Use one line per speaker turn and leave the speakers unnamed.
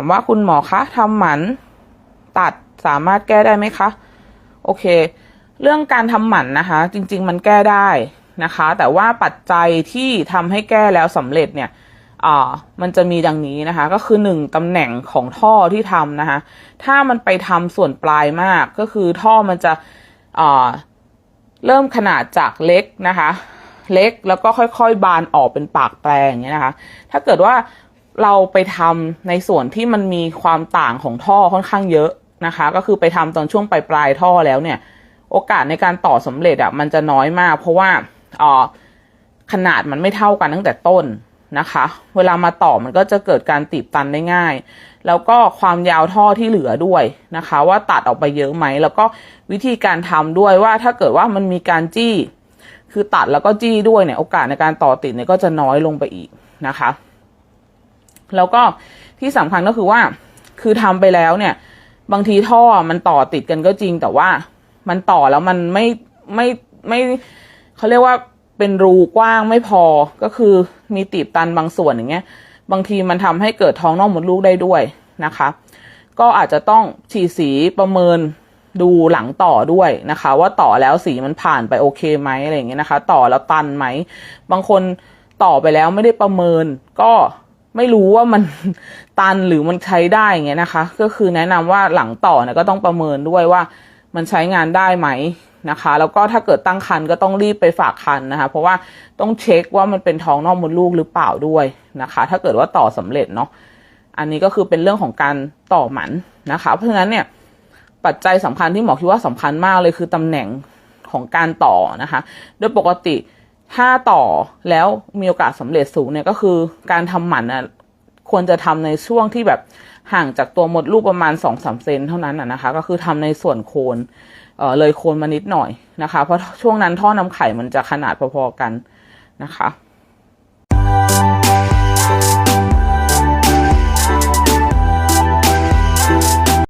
ามว่าคุณหมอคะทำหมันตัดสามารถแก้ได้ไหมคะ โอเค เรื่องการทำหมันนะคะ จริง ๆ มันแก้ได้นะคะ แต่ว่าปัจจัยที่ทำให้แก้แล้วสำเร็จเนี่ยอ่ามันจะมีดังนี้นะคะ ก็คือหนึ่งตำแหน่งของท่อที่ทำนะคะ ถ้ามันไปทำส่วนปลายมากก็คือท่อมันจะอ่าเริ่มขนาดจากเล็กนะคะ เล็กแล้วก็ค่อยๆ บานออกเป็นปากแปลงอย่างเงี้ยนะคะ ถ้าเกิดว่า เราไปทำในส่วนที่มันมีความต่างของท่อค่อนข้างเยอะนะคะ ก็คือไปทำตอนช่วงปลายปลายท่อแล้วเนี่ย โอกาสในการต่อสำเร็จอะ่ะมันจะน้อยมาก เพราะว่าออขนาดมันไม่เท่ากันตั้งแต่ต้นนะคะ เวลามาต่อมันก็จะเกิดการตีบตันได้ง่าย แล้วก็ความยาวท่อที่เหลือด้วยนะคะ ว่าตัดออกไปเยอะไหม แล้วก็วิธีการทำด้วยว่าถ้าเกิดว่ามันมีการจี้ คือตัดแล้วก็จี้ด้วยเนี่ย โอกาสในการต่อติดเนี่ยก็จะน้อยลงไปอีกนะคะ แล้วก็ที่สำคัญก็คือว่า คือทำไปแล้วเนี่ย บางทีท่อมันต่อติดกันก็จริง แต่ว่ามันต่อแล้วมันไม่ไม่ไม่เขาเรียกว่าเป็นรูกว้างไม่พอก็คือมีตีบตันบางส่วนอย่างเงี้ย บางทีมันทำให้เกิดท้องนอกมดลูกได้ด้วยนะคะ ก็อาจจะต้องฉีดสีประเมินดูหลังต่อด้วยนะคะ ว่าต่อแล้วสีมันผ่านไปโอเคไหมอะไรอย่างเงี้ยนะคะ ต่อแล้วตันไหม บางคนต่อไปแล้วไม่ได้ประเมินก็ ไม่รู้ว่ามันตันหรือมันใช้ได้อย่างนะคะ ก็คือแนะนำว่าหลังต่อเนี่ยก็ต้องประเมินด้วยว่ามันใช้งานได้ไหมนะคะ แล้วก็ถ้าเกิดตั้งครรภ์ก็ต้องรีบไปฝากครรภ์นะคะ เพราะว่าต้องเช็คว่ามันเป็นท้องนอกมดลูกหรือเปล่าด้วยนะคะ ถ้าเกิดว่าต่อสำเร็จเนาะอันนี้ก็คือเป็นเรื่องของการต่อหมันนะคะ เพราะฉะนั้นเนี่ยปัจจัยสำคัญที่หมอคิดว่าสำคัญมากเลยคือตำแหน่งของการต่อนะคะ โดยปกติ ถ้าต่อแล้วมีโอกาสสำเร็จสูงเนี่ยก็คือการทำหมันอะควรจะทำในช่วงที่แบบห่างจากตัวมดลูกประมาณสองสามเซนเท่านั้นนะนะคะ ก็คือทำในส่วนโคนเออเลยโคนมานิดหน่อยนะคะ เพราะช่วงนั้นท่อน้ำไข่มันจะขนาดพอๆกันนะคะ